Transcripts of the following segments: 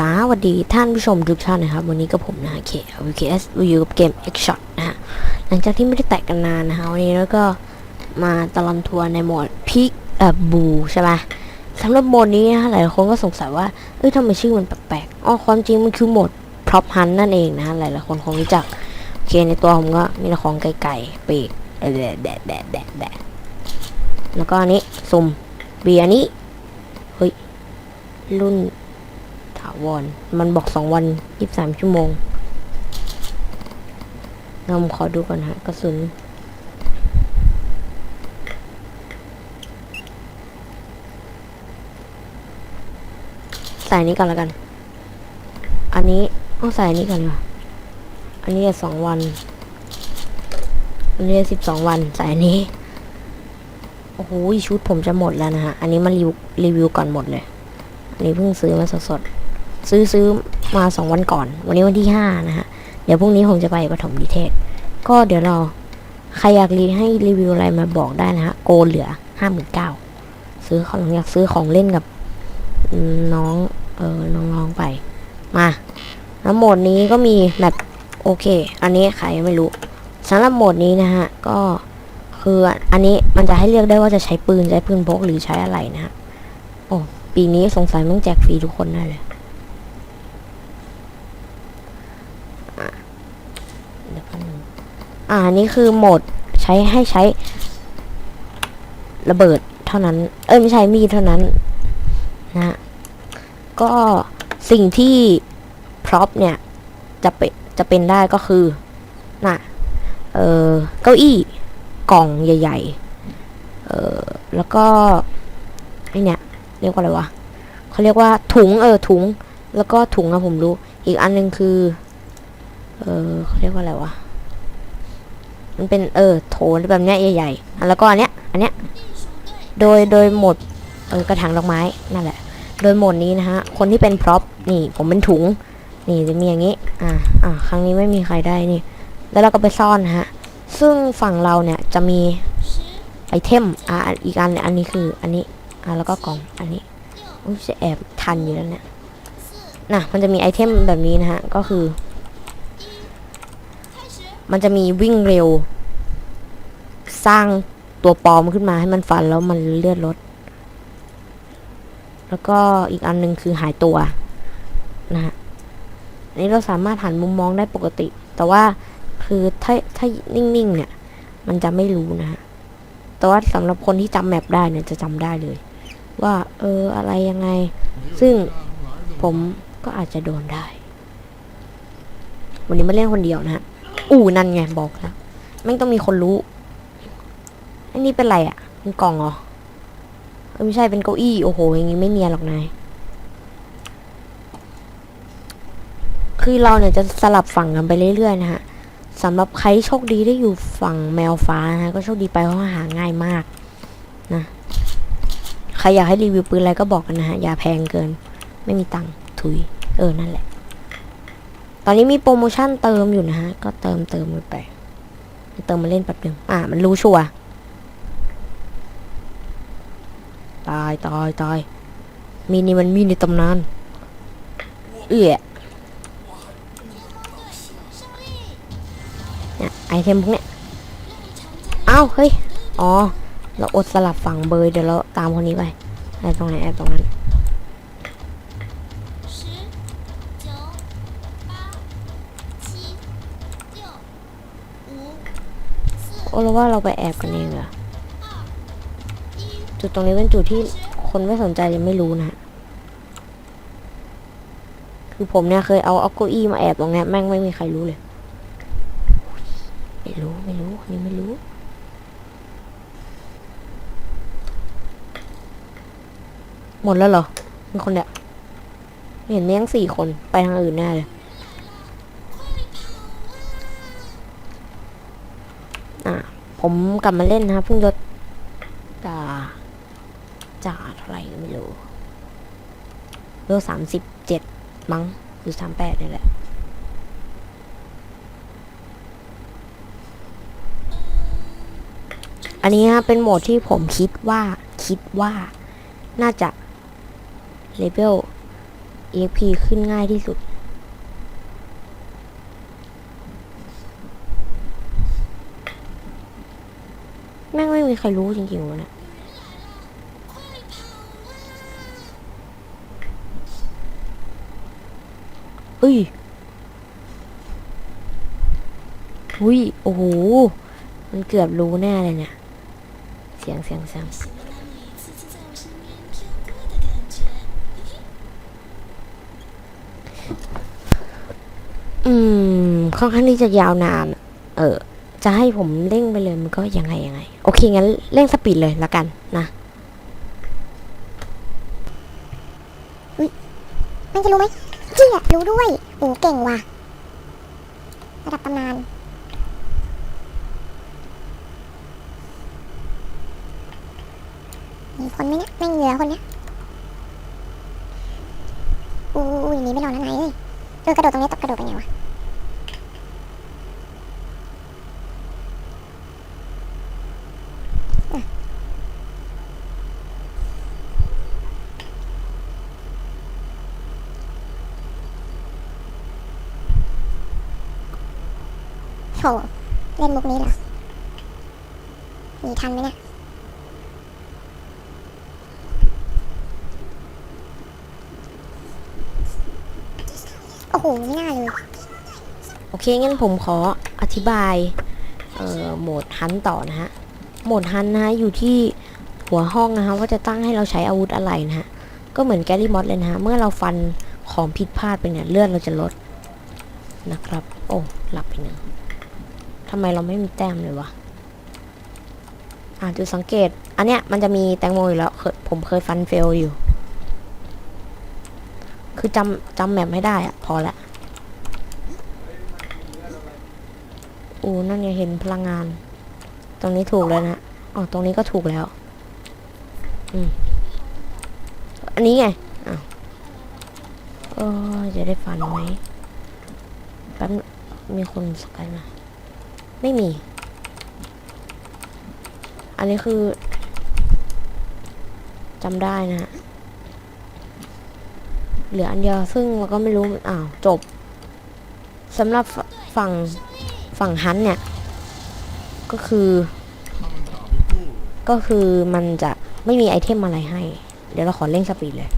สวัสดีท่านผู้ชมทุกท่านนะครับ วันนี้ก็ผมนะเค VKS อยู่กับเกม X Shot นะฮะหลังจากที่ไม่ได้แตะกันนานนะฮะวันนี้แล้วก็มาตลอดทัวร์ในโหมดพิกเอ่อบูใช่ไหมสำหรับโหมดนี้นะฮะหลายคนก็สงสัยว่าเอ้ยทำไมชื่อมันแปลกๆอ๋อความจริงมันคือโหมด Prop Hunt นั่นเองนะฮะหลายๆคนคงรู้จักโอเคในตัวผมก็มีแต่ของไก่ๆปีกแดะแดะแดะแดะแดะแล้วก็อันนี้สุ่มเบียร์นี้เฮ้ยรุ่นาวร มันบอกสองวันยี่สามชั่วโมงเราขอดูก่อนฮะกระสุน ใส่นี้ก่อนแล้วกัน อันนี้ต้องใส่นี้ก่อนดีกว่าอันนี้สองวัน อันนี้สิบสองวัน ใส่อันนี้ โอ้โหชุดผมจะหมดแล้วนะฮะ อันนี้มารีวิวรีวิวก่อนหมดเลย อันนี้เพิ่งซื้อมาสดๆ ซื้อซื้อมาสองวันก่อน วันนี้วันที่ห้านะฮะ เดี๋ยวพรุ่งนี้ผมจะไปปฐมนิเทศ ก็เดี๋ยวเรา ใครอยากรีให้รีวิวอะไรมาบอกได้นะฮะ โกเหลือห้าหมื่นเก้าซื้อของอยากซื้อของเล่นกับน้อง เออน้องๆไป มาแล้วโหมดนี้ก็มีแบบโอเค อันนี้ใครไม่รู้สำหรับโหมดนี้นะฮะ ก็คืออันนี้มันจะให้เลือกได้ว่าจะใช้ปืน ใช้ปืนพกหรือใช้อะไรนะฮะ โอ้ ปีนี้สงสัยมึงแจกฟรีทุกคนแน่เลยอะเดี๋ยวแป๊บนึง อ่านี่คือโหมดใช้ให้ใช้ ระเบิดเท่านั้น เอ้ยไม่ใช่มีเท่านั้นนะก็สิ่งที่พร็อพเนี่ยจะเป็นจะเป็นได้ก็คือน่ะเออเก้าอี้กล่องใหญ่ ๆ เออแล้วก็ไอเนี่ยเรียกว่าอะไรวะเขาเรียกว่าถุงเออถุง แล้วก็ถุงอะผมรู้ อีกอันหนึ่งคือ เออเขาเรียกว่าอะไรวะ มันเป็นเออโถแบบเนี้ยใหญ่ๆแล้วก็อันเนี้ยอันเนี้ยโดยโดยหมดเออกระถางดอกไม้นั่นแหละ โดยหมดนี้นะฮะคนที่เป็นพร็อพนี่ผมเป็นถุง นี่จะมีอย่างนี้อ่าอ่าครั้งนี้ไม่มีใครได้นี่ แล้วเราก็ไปซ่อนฮะซึ่งฝั่งเราเนี่ยจะมีไอเทมอ่าอีกอันอันนี้คืออันนี้อ่าแล้วก็กล่องอันนี้อุ้ยจะแอบทันอยู่แล้วเนี่ยนะมันจะมีไอเทมแบบนี้นะฮะก็คือ มันจะมีวิ่งเร็ว สร้างตัวปลอมขึ้นมาให้มันฟันแล้วมันเลือดลด แล้วก็อีกอันหนึ่งคือหายตัวนะฮะอันนี้เราสามารถหันมุมมองได้ปกติ แต่ว่าคือถ้าถ้านิ่งๆเนี่ย มันจะไม่รู้นะฮะแต่ว่าสำหรับคนที่จำแมปได้เนี่ยจะจำได้เลย ว่า เอออะไรยังไง ซึ่งผมก็อาจจะโดนได้ วันนี้มาเล่นคนเดียวนะฮะ อู้นั่นไงบอกแล้วไม่ต้องมีคนรู้ อันนี้เป็นไรอะ่ะเป็นกล่องเหรอไม่ใช่เป็นเก้าอี้โอ้โหอย่างงี้ไม่เนียนหรอกนายคือเราเนี่ยจะสลับฝั่งกันไปเรื่อยๆนะฮะสำหรับใครโชคดีได้อยู่ฝั่งแมวฟ้านะก็โชคดีไปเพราะว่าหาง่ายมากนะใครอยากให้รีวิวปืนอะไรก็บอกกันนะฮะอย่าแพงเกิน ไม่มีตังค์ถุย เออนั่นแหละ ตอนนี้มีโปรโมชั่นเติมอยู่นะฮะ ก็เติมเติมไป เติมมาเล่นแป๊บหนึงอ่ามันรู้ชัวร์ตายตายตายมีนี่มันมีในตำนาน เอื้อเนี่ยไอเทมพวกเนี้ยเอ้าเฮ้ย อ๋อ เราอดสลับฝั่งเบยเดี๋ยวเราตามคนนี้ไปแอตรงไหนแอตรงนั้น โอ้เราว่าเราไปแอบกันเองเหรอ、จุดตรงนี้เป็นจุดที่คนไม่สนใจยังไม่รู้นะคือผมเนี่ยเคยเอาเอาเก้าอี้มาแอบตรงเนี้ยแม่งไม่มีใครรู้เลย ไม่รู้ไม่รู้นี่ไม่รู้ หมดแล้วเหรอมีคนเดียวเห็นมีทั้งสี่คนไปทางอื่นแน่เลย ผมกลับมาเล่นนะครับเพิ่งยศจ่าจ่าเท่าไหร่ก็ไม่รู้เบลสามสิบเจ็ดมั้งหรือสามแปดนี่แหละ อันนี้นะเป็นโหมดที่ผมคิดว่าคิดว่าน่าจะเลเวล EXP ขึ้นง่ายที่สุด แมีใครรู้จริงๆวะเนี่ยเอ้ยอุ้ย โอ้โห มันเกือบรู้แน่เลยเนี่ย เสียงเสียงเสียงอืม ค่อนข้างที่จะยาวนาน เออ จะให้ผมเร่งไปเลยมันก็ยังไงยังไง โอเค งั้นเร่งสปีดเลยละกันนะมันจะรู้ไหมเจี้ยรู้ด้วย โอ้เก่งว่ะ ระดับตำนานมีคนไหมเนี่ยแม่งเหลือคนเนี้ยอู้ยหนีไม่รอดแล้วไหนเอ้ยเออกระโดดตรงนี้ตกกระโดดไปไงวะ โถเล่นมุกนี้เหรอหนีทันไหมเนี่ยโอ้โหไม่น่าเลย โอเค งั้นผมขออธิบาย เอ่อ โหมดฮันต่อนะฮะ โหมดฮันนะฮะ อยู่ที่หัวห้องนะฮะ ว่าจะตั้งให้เราใช้อาวุธอะไรนะฮะ ก็เหมือนแกลี่มอสเลยนะฮะ เมื่อเราฟันของผิดพลาดไปเนี่ย เลือดเราจะลดนะครับ โอ้ หลับไปหนึ่ง ทำไมเราไม่มีแต้มเลยวะ อ่าจุดสังเกต อันเนี้ยมันจะมีแตงโมอยู่แล้วเคยผมเคยฟันเฟลอยู่ คือจำจำแมปไม่ได้อะพอละโอ้นั่นไงเห็นพลังงาน ตรงนี้ถูกแล้วนะ อ๋อ ตรงนี้ก็ถูกแล้ว อืม อันนี้ไง อ้าวเออจะได้ฟันไหมแป๊บมีคนสกายมา ไม่มี อันนี้คือจำได้นะฮะเหลืออันเดียวซึ่งเราก็ไม่รู้อ้าวจบสำหรับฝั่งฝั่งฮันเนี่ย ก็คือ ก็คือมันจะไม่มีไอเทมอะไรให้ เดี๋ยวเราขอเร่งสปีดเลย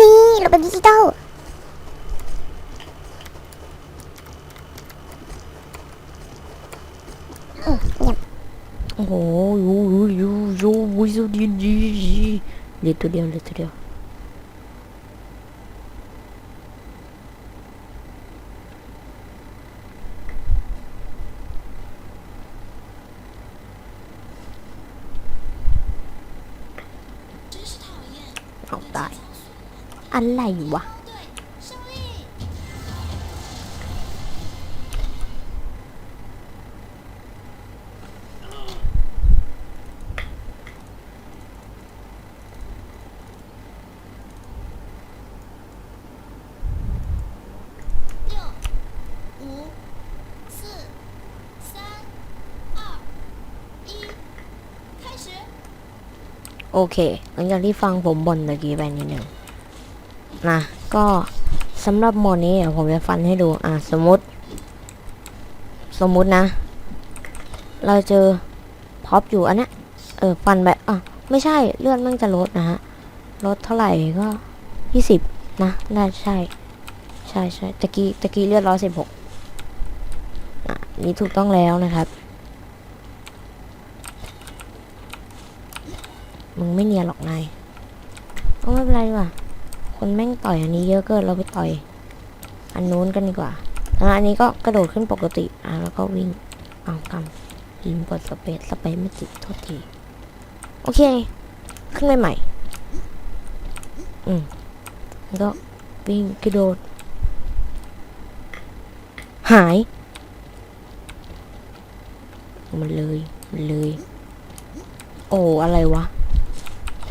นี่ระบบดิจิตอลอืมเงียบ โอ้โหยูยูยู ยูยูยูดีดีเหลือ โอเคหลังจากที่ฟังผมบ่นตะกี้ไปนิดหนึ่งนะก็สำหรับโมดนี้เดี๋ยวผมจะฟันให้ดูอะสมมติ สมมุตินะ เราเจอพ็อปอยู่อันนี้เออฟันแบบอะไม่ใช่เลือดมันจะลดนะฮะลดเท่าไหร่ก็ยี่สิบนะน่าใช่ ใช่ใช่ตะกี้ตะกี้เลือดร้อยสิบหกอะนี่ถูกต้องแล้วนะครับ มึงไม่เนียนหรอกนายเอาไม่เป็นไรว่าคนแม่งต่อยอันนี้เยอะเกินเราไปต่อย อันนู้นกันดีกว่าอะอันนี้ก็กระโดดขึ้นปกติ อะแล้วก็วิ่งเอากำลืมกดสเปซสเปซไม่ติดโทษที โอเค ขึ้นไปใหม่ อืมแล้วก็วิ่งกระโดด หาย มันเลย มันเลย โอ้ อะไรวะ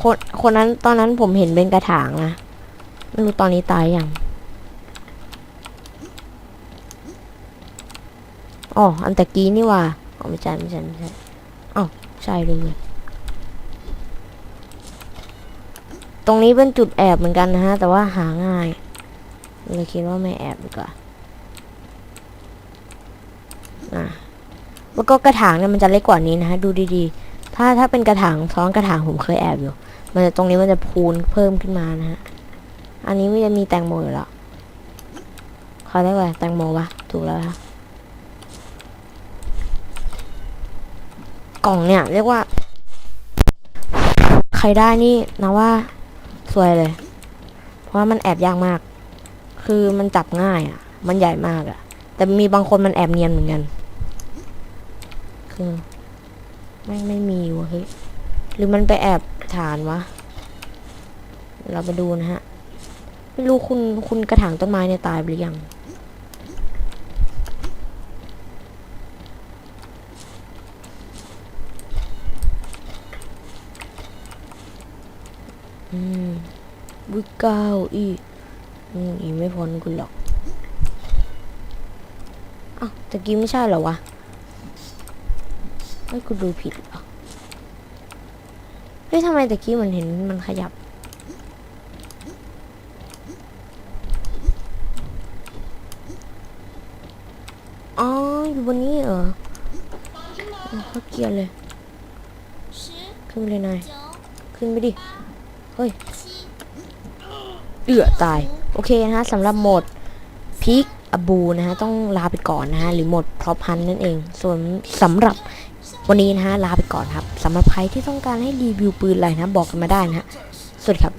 คนคนนั้นตอนนั้นผมเห็นเป็นกระถางนะไม่รู้ตอนนี้ตายยังอ๋ออันตะกี้นี่ว่าอ๋อไม่ใช่ไม่ใช่ไม่ใช่อ๋อใช่เลยตรงนี้เป็นจุดแอบเหมือนกันนะฮะ แต่ว่าหาง่ายเลยคิดว่าไม่แอบดีกว่าอะแล้วก็กระถางเนี่ยมันจะเล็กกว่านี้นะฮะ ดูดีๆ ถ้าถ้าเป็นกระถางซ้อนกระถางผมเคยแอบอยู่ มันจะตรงนี้มันจะพูนเพิ่มขึ้นมานะฮะ อันนี้ไมันจะมีแตงโมอยู่แล้วเขาเรียกว่าแตงโมวะถูกแล้วฮะกล่องเนี่ย เรียกว่า ใครได้นี่นะว่าสวยเลย เพราะว่ามันแอบยากมาก คือมันจับง่ายอะ มันใหญ่มากอะ แต่มีบางคนมันแอบเนียนเหมือนกัน คือไม่ไม่มีวะเฮ้ย หรือมันไปแอบฐานวะ เราไปดูนะฮะ ไม่รู้คุณคุณกระถางต้นไม้เนี่ยตายไปหรือยัง อืมวิเก้าอีอืมอีไม่พ้นคุณหรอกอ้าวตะกี้ไม่ใช่เหรอวะไอ้ยกูดูผิดเหรอ เฮ้ยทำไมตะกี้มันเห็นมันขยับ อ๋อ อยู่บนนี้เหรอเขาเกียรเลย ขึ้นเลยนาย ขึ้นไปดิ เฮ้ย เอือตาย โอเคนะฮะสำหรับหมดพิกอบูนะฮะ ต้องลาไปก่อนนะฮะ หรือหมดพร็อพันนั่นเอง ส่วนสำหรับ วันนี้นะฮะลาไปก่อนครับสำหรับใครที่ต้องการให้รีวิวปืนอะไรนะบอกกันมาได้นะฮะสวัสดีครับ